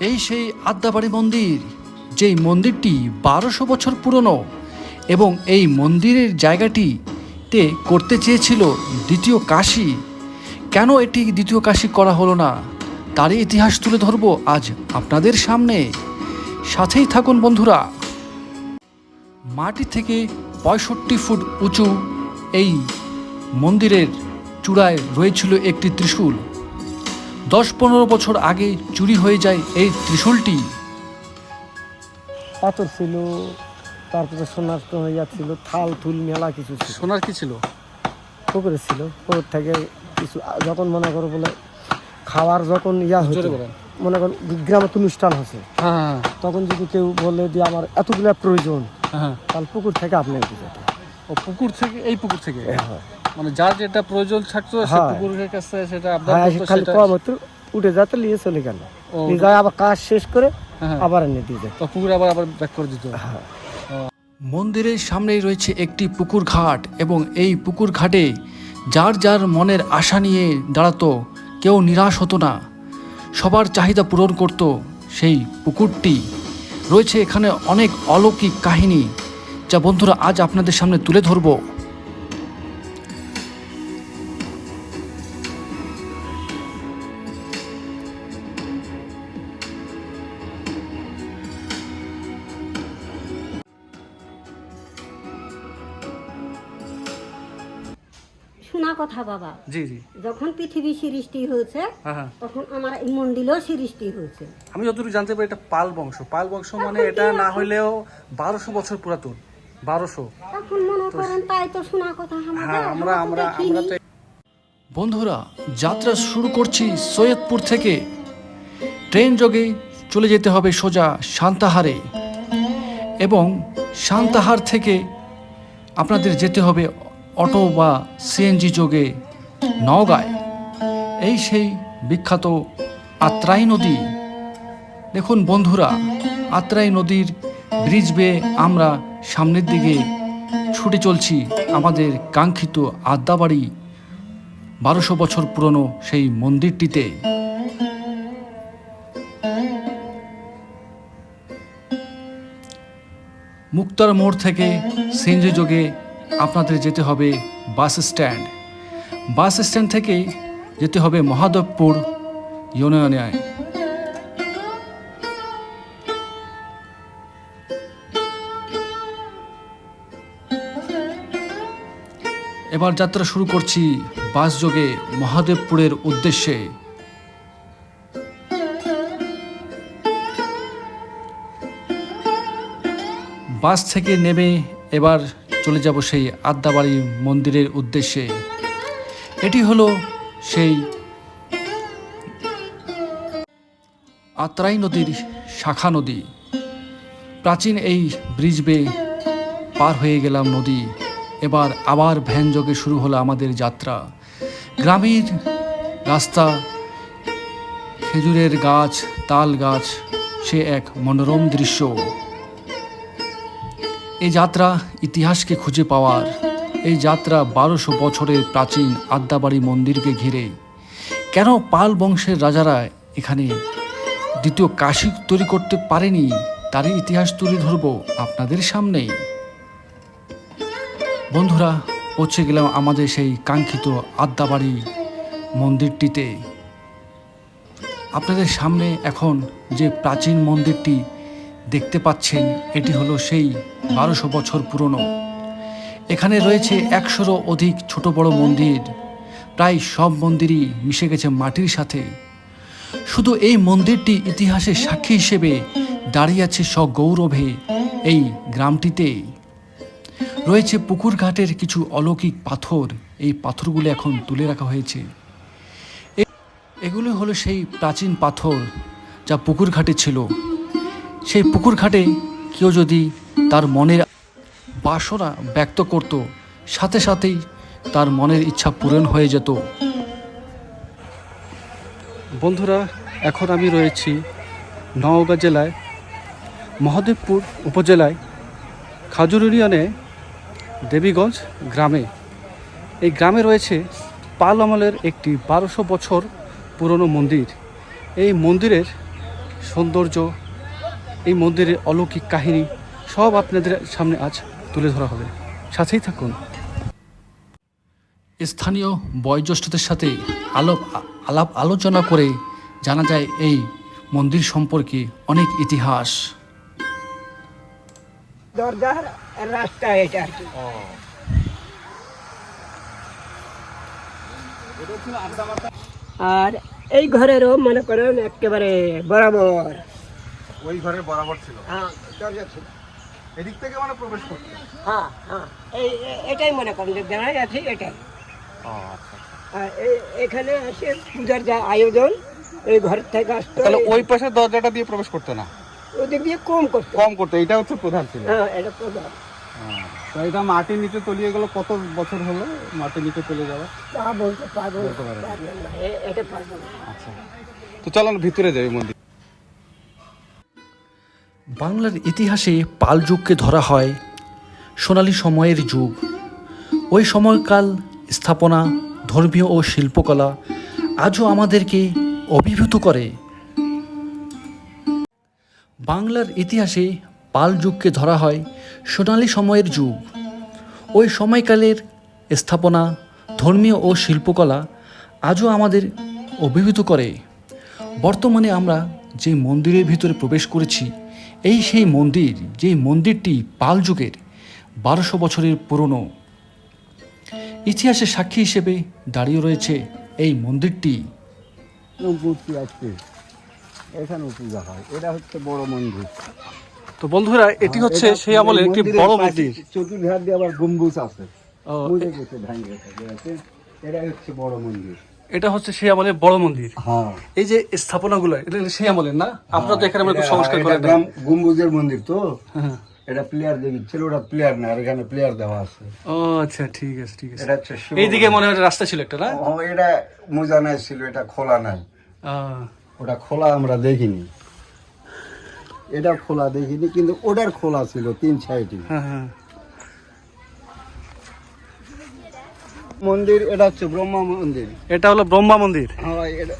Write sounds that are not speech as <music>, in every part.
এই সেই আদ্যাবাড়ি মন্দির, যেই মন্দিরটি বারোশো বছর পুরনো এবং এই মন্দিরের জায়গাটিতে করতে চেয়েছিল দ্বিতীয় কাশি। কেন এটি দ্বিতীয় কাশি করা হলো না? তারই ইতিহাস তুলে ধরবো আজ আপনাদের সামনে। সাথেই থাকুন বন্ধুরা। মাটি থেকে পঁয়ষট্টি ফুট উঁচু এই মন্দিরের চূড়ায় রয়েছিল একটি ত্রিশূল। দশ পনেরো বছর আগে চুরি হয়ে যায় এই ত্রিশূলটি। পাথর ছিল তারপরে সোনার ইয়া ছিল থাল থুল মেলা কিছু ছিল। সোনার কি ছিল? পুকুরে ছিল পুকুর থেকে কিছু যখন মনে করো বলে খাওয়ার যখন ইয়া হতো মনে করো গ্রামে তো অনুষ্ঠান হচ্ছে হ্যাঁ তখন যদি কেউ বলে যে আমার এতগুলা প্রয়োজন হ্যাঁ তাহলে পুকুর থেকে আপনি ও পুকুর থেকে এই পুকুর থেকে? হ্যাঁ। মানে যার যেটা প্রয়োজন থাকতো সে হ্যাঁ। কাছে সেটা হ্যাঁ খালি কম হতো উঠে যেতে নিয়ে চলে গেল। নিয়ে যায় আবার কাজ শেষ করে হ্যাঁ। আবার এনে দিয়ে তো পুকুর আবার আবার ব্যাক করে দিত। মন্দিরের সামনেই রয়েছে একটি পুকুর ঘাট এবং এই পুকুর ঘাটে যার যার মনের আশা নিয়ে দাঁড়াতো কেউ নিরাশ হতো না। সবার চাহিদা পূরণ করত সেই পুকুরটি। রয়েছে এখানে অনেক অলৌকিক কাহিনী যা বন্ধুরা আজ আপনাদের সামনে তুলে ধরবো। কথা বাবা। জি জি। যখন পৃথিবী সৃষ্টি হয়েছে হ্যাঁ হ্যাঁ। তখন আমার এই মন্দিরও সৃষ্টি হয়েছে। আমি যতটুকু জানতে পারি এটা পাল বংশ। পাল বংশ মানে এটা না হলেও বারোশো বছর পুরাতন। বারোশো। এখন মনে করেন তাই তো শোনা কথা হ্যাঁ আমরা আমরা আমরা বন্ধুরা যাত্রা শুরু করছি সৈয়দপুর থেকে। ট্রেন যোগে চলে যেতে হবে সোজা সান্তাহারে। এবং সান্তাহার থেকে আপনাদের যেতে হবে অটো বা সিএনজি যোগে নওগাঁয়, এই সেই বিখ্যাত আত্রাই নদী। দেখুন বন্ধুরা, আত্রাই নদীর ব্রিজ বেয়ে আমরা সামনের দিকে ছুটে চলছি আমাদের কাঙ্ক্ষিত আদ্যাবাড়ি, বারোশো বছর পুরনো সেই মন্দিরটিতে। মুক্তার মোড় থেকে সিএনজি যোগে আপনাদের যেতে হবে বাস স্ট্যান্ড। বাস স্ট্যান্ড থেকে যেতে হবে মহাদেবপুর ইউনিয়নে। এবার যাত্রা শুরু করছি বাস যোগে মহাদেবপুরের উদ্দেশ্যে। বাস থেকে নেমে এবার চলে যাব সেই আদ্যাবাড়ি মন্দিরের উদ্দেশ্যে। এটি হলো সেই আত্রাই নদীর শাখা নদী। প্রাচীন এই ব্রিজ বেয়ে পার হয়ে গেলাম নদী। এবার আবার ভ্যান যোগে শুরু হলো আমাদের যাত্রা। গ্রামের রাস্তা, খেজুরের গাছ, তাল গাছ, সে এক মনোরম দৃশ্য। এই যাত্রা ইতিহাসকে খুঁজে পাওয়ার, এই যাত্রা বারোশো বছরের প্রাচীন আদ্যাবাড়ি মন্দিরকে ঘিরে। কেন পাল বংশের রাজারা এখানে দ্বিতীয় কাশি তৈরি করতে পারেনি, তারই ইতিহাস তুলে ধরবো আপনাদের সামনেই। বন্ধুরা, পৌঁছে গেলাম আমাদের সেই কাঙ্ক্ষিত আদ্যাবাড়ি মন্দিরটিতে। আপনাদের সামনে এখন যে প্রাচীন মন্দিরটি দেখতে পাচ্ছেন, এটি হলো সেই বারোশো বছর পুরনো। এখানে রয়েছে একশোরও অধিক ছোট বড় মন্দির। প্রায় সব মন্দিরই মিশে গেছে মাটির সাথে। শুধু এই মন্দিরটি ইতিহাসের সাক্ষী হিসেবে দাঁড়িয়ে আছে সগৌরবে এই গ্রামটিতে রয়েছে পুকুর ঘাটের কিছু অলৌকিক পাথর, এই পাথরগুলো এখন তুলে রাখা হয়েছে। এগুলো হলো সেই প্রাচীন পাথর যা পুকুর ঘাটে ছিল। সেই পুকুর ঘাটে কেউ যদি তার মনের বাসনা ব্যক্ত করত, সাথে সাথেই তার মনের ইচ্ছা পূরণ হয়ে যেত। বন্ধুরা, এখন আমি রয়েছি নওগাঁ জেলায়, মহাদেবপুর উপজেলায়, খাজুর ইউনিয়নে দেবীগঞ্জ গ্রামে। এই গ্রামে রয়েছে পাল আমলের একটি বারোশো বছর পুরনো মন্দির। এই মন্দিরের সৌন্দর্য এই মন্দিরের অলৌকিক কাহিনী সব আপনাদের সামনে আজ তুলে ধরা হবে। সাথেই থাকুন। স্থানীয় বয়োজ্যেষ্ঠদের সাথে আলোপ আলাপ আলোচনা করে জানা যায় এই মন্দির সম্পর্কে অনেক ইতিহাস। দরজার রাস্তা এটা আর কি। আর এই ঘরেরও মনে করেন একেবারে বরাবর। ওই ঘরের বরাবর ছিল। হ্যাঁ। দরজা ছিল। এদিক থেকে মানে প্রবেশ করতে হ্যাঁ হ্যাঁ। এই এটাই মনে করেন যে দাঁড়ায় আছে এটাই। আচ্ছা এই এখানে আসে পূজার যা আয়োজন এই ঘর থেকে আসতো। তাহলে ওই পাশের দরজাটা দিয়ে প্রবেশ করতে না? ওদিক দিয়ে কম করতো। কম করতে এটা হচ্ছে প্রধান ছিল। হ্যাঁ এটা প্রধান। তো এটা মাটির নিচে তলিয়ে গেল কত বছর হলো মাটির নিচে চলে যাওয়া? তা বলতে পারব এটা পারব আচ্ছা। তো চলো ভিতরে যাই মন্দির। বাংলার ইতিহাসে পাল যুগকে ধরা হয় সোনালী সময়ের যুগ। ওই সময়কাল, স্থাপনা, ধর্মীয় ও শিল্পকলা আজও আমাদেরকে অভিভূত করে। বাংলার ইতিহাসে পাল যুগকে ধরা হয় সোনালী সময়ের যুগ। ওই সময়কালের স্থাপনা, ধর্মীয় ও শিল্পকলা আজও আমাদের অভিভূত করে। বর্তমানে আমরা যে মন্দিরের ভিতরে প্রবেশ করেছি এই সেই মন্দির যে মন্দিরটি পাল যুগের বারোশো বছরের পুরনো। ইতিহাসের সাক্ষী হিসেবে দাঁড়িয়ে রয়েছে এই মন্দিরটি। মূর্তি আছে এখানেও পূজা হয়। এটা হচ্ছে বড় মন্দির। তো বন্ধুরা এটি হচ্ছে সেই আমলের একটি বড় মন্দির। চতুর্ধার দিয়ে আবার গম্বুজ আছে। ও, বুঝে গেছে। এটা হচ্ছে বড় মন্দির। এটা হচ্ছে সেই আমলের বড় মন্দির। হ্যাঁ। এই যে স্থাপনাগুলো এটা সেই আমলের না? আপনারা তো এখানে সংস্কার এটা করে দেন গ্রাম- গম্বুজের মন্দির তো। হ্যাঁ। এটা প্লেয়ার দেখি ছিল ওটা প্লেয়ার না আর এখানে প্লেয়ার দেওয়া আছে। ও আচ্ছা ঠিক আছে ঠিক আছে। এটা হচ্ছে এইদিকে মনে হয় রাস্তা ছিল একটা না? ও, এটা মোজা নাই ছিল এটা খোলা নাই। ওটা খোলা আমরা দেখিনি। এটা খোলা দেখিনি কিন্তু ওটার খোলা ছিল তিন সাইডে। হ্যাঁ হ্যাঁ। মন্দির এটা হচ্ছে ব্রহ্মা মন্দির। এটা হলো ব্রহ্মা মন্দির। হ্যাঁ এটা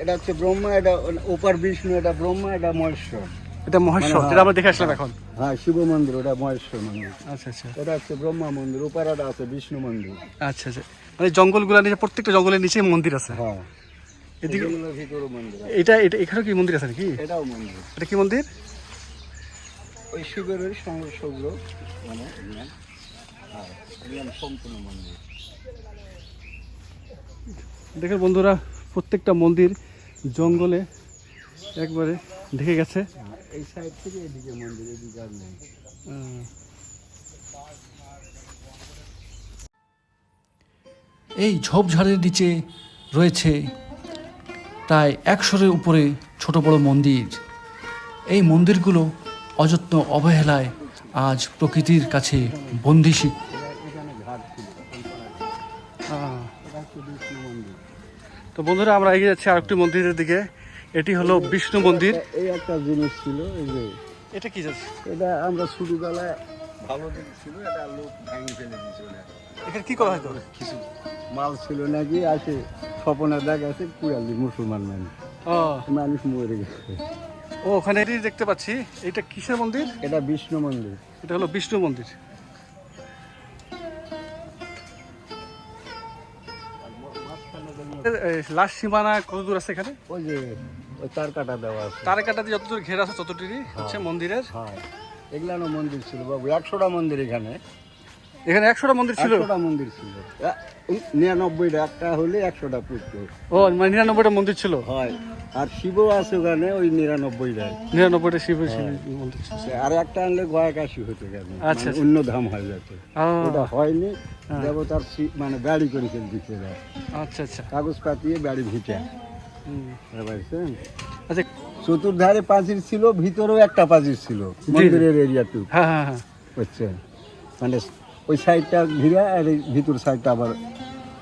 এটা হচ্ছে ব্রহ্মা এটা উপর বিষ্ণু এটা ব্রহ্মা এটা মহেশ্বর। এটা মহেশ্বর মানে যেটা আমরা দেখে আসলাম এখন। হ্যাঁ শিব মন্দির ওটা মহেশ্বর মন্দির। আচ্ছা আচ্ছা। এটা হচ্ছে ব্রহ্মা মন্দির উপর একটা আছে বিষ্ণু মন্দির। আচ্ছা আচ্ছা। মানে জঙ্গলগুলো নিচে প্রত্যেকটা জঙ্গলের নিচে মন্দির আছে। হ্যাঁ এদিকে মন্দির এটা এটা এখানে কি মন্দির আছে নাকি? এটাও মন্দির। এটা কি মন্দির? ওই শিবের ওই মানে হ্যাঁ সম্পূর্ণ মন্দির। দেখেন বন্ধুরা প্রত্যেকটা মন্দির জঙ্গলে একবারে ঢেকে গেছে। এই সাইড থেকে এদিকে মন্দির এদিকে আর নেই। এই ঝোপঝাড়ের নিচে রয়েছে প্রায় একশোরের উপরে ছোট বড় মন্দির। এই মন্দিরগুলো অযত্ন অবহেলায় আজ প্রকৃতির কাছে বন্দিশী তো বন্ধুরা আমরা এগিয়ে যাচ্ছি আরেকটি মন্দিরের দিকে। এটি হলো বিষ্ণু মন্দির। এই একটা জিনিস ছিল এই যে এটা কি যাচ্ছে এটা আমরা ছোটবেলায় ভালো দিক ছিল এটা লোক ভেঙে ফেলে দিয়েছিল। এখানে কি করা হয়তো কিছু মাল ছিল নাকি আসে স্বপনে দেখা আছে কুড়ালি মুসলমান মানুষ। ও। মানুষ মরে গেছে। ও ওখানে এটি দেখতে পাচ্ছি। এটা কিসের মন্দির? এটা বিষ্ণু মন্দির। এটা হলো বিষ্ণু মন্দির। লাস্ট সীমানা কত দূর আছে এখানে? ওই যে ওই তার কাটা দেওয়া আছে। তার কাটাতে যতদূর ঘেরা আছে ততটুকুই হচ্ছে মন্দিরের। হ্যাঁ। এগুলানো মন্দির ছিল বাবু একশোটা মন্দির এখানে। এখানে একশোটা মন্দির ছিল? একশোটা মন্দির ছিল। নিরানব্বইটা একটা হলে একশোটা পুজো ও মানে নিরানব্বইটা মন্দির ছিল? হয়। আর শিব আছে ওখানে ওই নিরানব্বইটায়। নিরানব্বইটা শিব শিব মন্দির আর একটা আনলে গয়াকাশি হতে গেল। আচ্ছা, আচ্ছা। অন্য ধাম হয়ে যাচ্ছে। ওটা হয়নি। দেবতার মানে বাড়ি করে ফেল দিচ্ছে আচ্ছা আচ্ছা। কাগজ পাতিয়ে বাড়ি ভিটে। আচ্ছা। চতুর্ধারে পাঁচির ছিল ভিতরেও একটা পাঁচির ছিল মন্দিরের এরিয়াটু হ্যাঁ হ্যাঁ হ্যাঁ। বুঝছেন? মানে ওই সাইডটা ঘিরে আর ভিতর সাইডটা আবার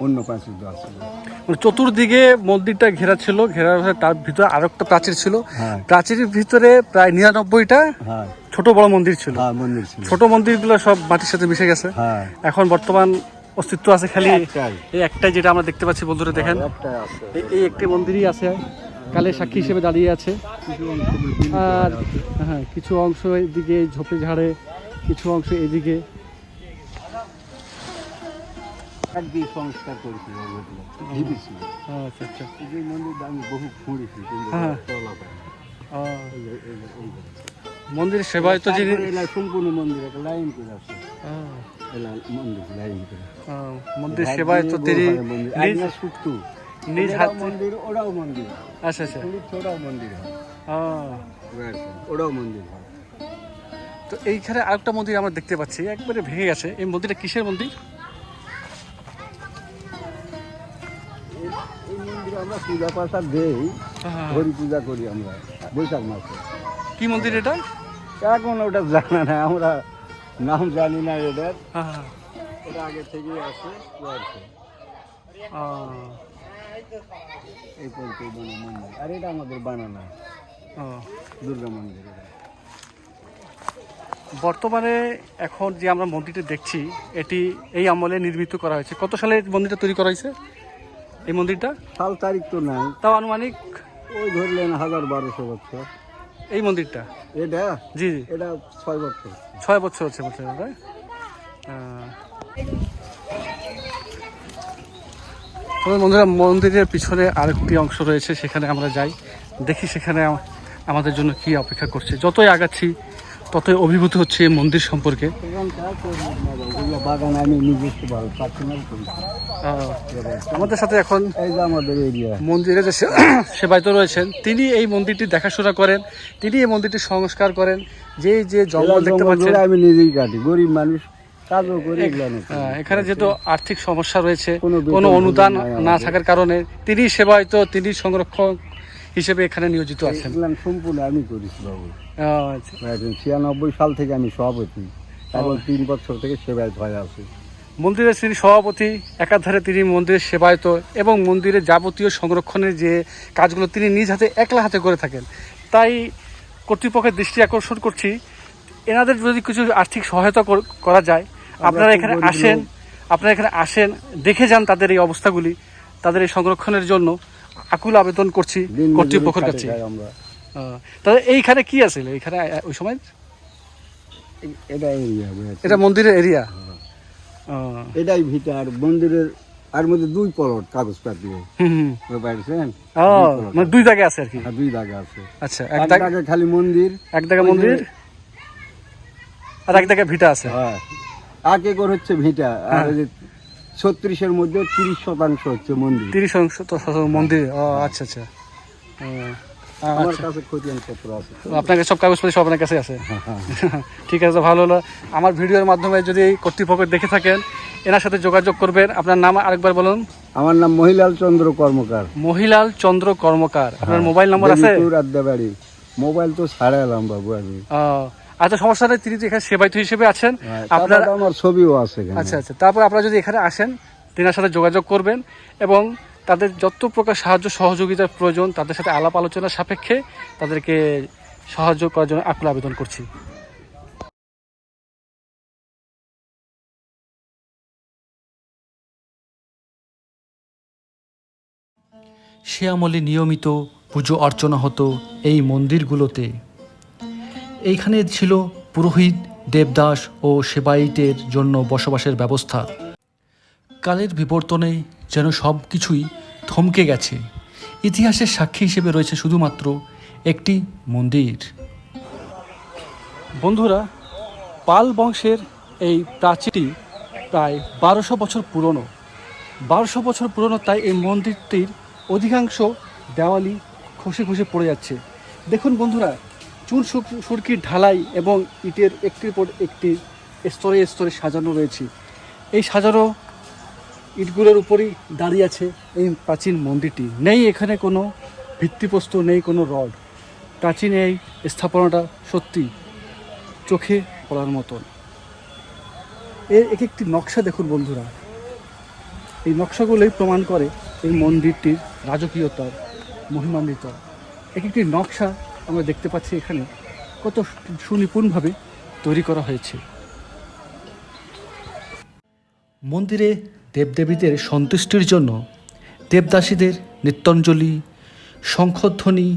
অন্য পাঁচির দেওয়া ছিল। মানে চতুর্দিকে মন্দিরটা ঘেরা ছিল ঘেরা তার ভিতরে আরও একটা প্রাচীর ছিল। হ্যাঁ। প্রাচীরের ভিতরে প্রায় নিরানব্বইটা হ্যাঁ। ছোট বড় মন্দির ছিল। হ্যাঁ মন্দির ছিল। ছোট মন্দিরগুলো সব মাটির সাথে মিশে গেছে। এখন বর্তমান অস্তিত্ব আছে খালি এই একটাই যেটা আমরা দেখতে পাচ্ছি বন্ধুরা দেখেন। এই- একটি মন্দিরই আছে কালের সাক্ষী হিসেবে দাঁড়িয়ে আছে। আর হ্যাঁ কিছু অংশ এদিকে ঝোপে ঝাড়ে কিছু অংশ এদিকে। একদিন সংস্কার করেছিল ঢিবি ছিল আচ্ছা আচ্ছা। এই মন্দিরটা আমি বহু ঘুরেছি কিন্তু হ্যাঁ। চলা এই এই এই। মন্দিরের সেবায় তো যিনি সম্পূর্ণ মন্দির একটা লাইন করে আছে মন্দির লাইন করে। মন্দির সেবায় তো তিনি মন্দির। নিজ নিজ মন্দির ওরাও মন্দির। আচ্ছা আচ্ছা। ওরাও মন্দির ওরাও মন্দির। তো এইখানে আরেকটা মন্দির আমরা দেখতে পাচ্ছি একবারে ভেঙে গেছে। এই মন্দিরটা কিসের মন্দির? আমরা পূজা পাশা দেই হ্যাঁ। হরি পূজা করি আমরা বৈশাখ মাসে। কি মন্দির এটা? এখন ওটা জানা না আমরা নাম জানি না এটার। হ্যাঁ, এটা আগে থেকেই আছে এই পর্যন্ত মন্দির। আর এটা আমাদের বানানো। দুর্গা মন্দির বর্তমানে এখন যে আমরা মন্দিরটা দেখছি এটি এই আমলে নির্মিত করা হয়েছে। কত সালে মন্দিরটা তৈরি করা হয়েছে? এই মন্দিরটা? সাল তারিখ তো নাই। তাও আনুমানিক? ওই ধরলেন হাজার বারোশো বছর। এই মন্দিরটা? এটা? জি জি। এটা ছয় বছর। ছয় বছর হচ্ছে বলছে দাদা তবে বন্ধুরা মন্দিরের পিছনে আরেকটি অংশ রয়েছে সেখানে আমরা যাই। দেখি সেখানে আমাদের জন্য কি অপেক্ষা করছে। যতই আগাচ্ছি ততই অভিভূত হচ্ছে এই মন্দির সম্পর্কে? তো বাগান আমি নিজস্ব ভালো আমাদের সাথে এখন এই আমাদের এরিয়া মন্দিরে যে <coughs> সেবায়িত রয়েছেন। তিনি এই মন্দিরটি দেখাশোনা করেন তিনি এই মন্দিরটি সংস্কার করেন। যে যে জঙ্গল দেখতে পাচ্ছেন আমি নিজেই কাটি গরিব মানুষ। হ্যাঁ, এখানে যেহেতু আর্থিক সমস্যা রয়েছে কোনো অনুদান না থাকার কারণে তিনি সেবায়িত তিনি সংরক্ষক হিসেবে এখানে নিয়োজিত আছেন? সম্পূর্ণ আমি করেছি বাবু। আচ্ছা। ছিয়ানব্বই সাল থেকে আমি সভাপতি। এখন তিন বছর থেকে সেবায় হয়ে আছি। মন্দিরের তিনি সভাপতি একাধারে তিনি মন্দিরের সেবায়ত এবং মন্দিরের যাবতীয় সংরক্ষণের যে কাজগুলো তিনি নিজ হাতে একলা হাতে করে থাকেন তাই কর্তৃপক্ষের দৃষ্টি আকর্ষণ করছি। এনাদের যদি কিছু আর্থিক সহায়তা করা যায় আপনারা এখানে আসেন আপনারা এখানে আসেন দেখে যান তাদের এই অবস্থাগুলি তাদের এই সংরক্ষণের জন্য। আকুল আবেদন করছি কর্তৃপক্ষের কাছে। তাহলে এইখানে কি আছে? এইখানে ওই সময়? এটা এরিয়া এটা মন্দিরের এরিয়া এটাই ভিটা আর মন্দিরের আর মধ্যে দুই পলট কাগজ। পাইছেন মানে দুই জায়গায় আছে আর কি? দুই দাগে আছে। আচ্ছা এক খালি মন্দির এক যে- মন্দির আর এক জায়গায় ভিটা আছে। হ্যাঁ। এক একর হচ্ছে ভিটা আর ওই যে ছত্রিশের মধ্যে তিরিশ শতাংশ হচ্ছে মন্দির। তিরিশ শতাংশ মন্দির। ও আচ্ছা আচ্ছা। আমার আচ্ছা। কাছে আছে। আপনাকে সব কাগজপত্র সব আপনার কাছে আছে? <laughs> ঠিক আছে ভালো হলো। আমার ভিডিওর মাধ্যমে যদি কর্তৃপক্ষ দেখে থাকেন এনার সাথে যোগাযোগ করবেন। আপনার নাম আরেকবার বলুন। আমার নাম মহিলাল চন্দ্র কর্মকার। মহিলাল চন্দ্র কর্মকার। আপনার মোবাইল নম্বর আছে? মোবাইল তো ছাড়া এলাম বাবু আমি। আচ্ছা সমস্যা নেই তিনি তো এখানে সেবায়িত হিসেবে আছেন হ্যাঁ, আপনার আমার ছবিও আছে আচ্ছা আচ্ছা তারপর আপনারা যদি এখানে আসেন তেনার সাথে যোগাযোগ করবেন এবং তাদের যত প্রকার সাহায্য সহযোগিতার প্রয়োজন তাদের সাথে আলাপ আলোচনার সাপেক্ষে তাদেরকে সাহায্য করার জন্য আকুল আবেদন করছি। সে আমলে নিয়মিত পুজো অর্চনা হতো এই মন্দিরগুলোতে। এইখানে ছিল পুরোহিত, দেবদাস ও সেবায়িতের জন্য বসবাসের ব্যবস্থা। কালের বিবর্তনে যেন সব কিছুই থমকে গেছে। ইতিহাসের সাক্ষী হিসেবে রয়েছে শুধুমাত্র একটি মন্দির। বন্ধুরা, পাল বংশের এই প্রাচীরটি প্রায় বারোশো বছর পুরনো। বারোশো বছর পুরনো, তাই এই মন্দিরটির অধিকাংশ দেওয়ালি খসে খসে পড়ে যাচ্ছে। দেখুন বন্ধুরা চুন সুর- সুরকির ঢালাই এবং ইটের একটির পর একটি স্তরে স্তরে সাজানো রয়েছে। এই সাজানো ইটগুলোর উপরই দাঁড়িয়ে আছে এই প্রাচীন মন্দিরটি। নেই এখানে কোনো ভিত্তিপ্রস্তর, নেই কোনো রড। প্রাচীন এই স্থাপনাটা সত্যি চোখে পড়ার মতন। এর এক একটি নকশা দেখুন বন্ধুরা। এই নকশাগুলোই প্রমাণ করে এই মন্দিরটির রাজকীয়তার মহিমান্বিত। এক একটি নকশা আমরা দেখতে পাচ্ছি এখানে কত সুনিপুণভাবে তৈরি করা হয়েছে। মন্দিরে দেবদেবীদের সন্তুষ্টির জন্য দেবদাসীদের নৃত্যাঞ্জলি, শঙ্খধ্বনি,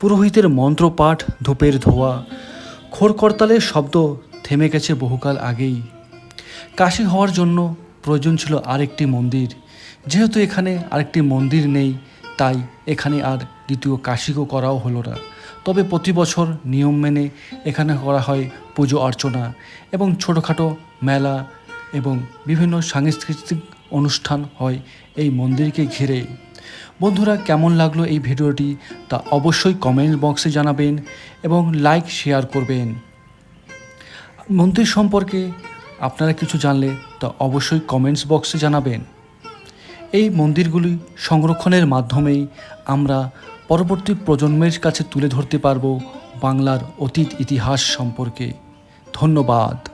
পুরোহিতের মন্ত্রপাঠ, ধূপের ধোয়া, খোরকর্তালের শব্দ থেমে গেছে বহুকাল আগেই। কাশি হওয়ার জন্য প্রয়োজন ছিল আরেকটি মন্দির। যেহেতু এখানে আরেকটি মন্দির নেই, তাই এখানে আর দ্বিতীয় কাশিও করাও হলো না। তবে প্রতি বছর নিয়ম মেনে এখানে করা হয় পুজো অর্চনা এবং ছোটোখাটো মেলা এবং বিভিন্ন সাংস্কৃতিক অনুষ্ঠান হয় এই মন্দিরকে ঘিরে। বন্ধুরা, কেমন লাগল এই ভিডিওটি তা অবশ্যই কমেন্ট বক্সে জানাবেন এবং লাইক শেয়ার করবেন। মন্দির সম্পর্কে আপনারা কিছু জানলে তা অবশ্যই কমেন্টস বক্সে জানাবেন। এই মন্দিরগুলি সংরক্ষণের মাধ্যমেই আমরা পরবর্তী প্রজন্মের কাছে তুলে ধরতে পারব বাংলার অতীত ইতিহাস সম্পর্কে। ধন্যবাদ।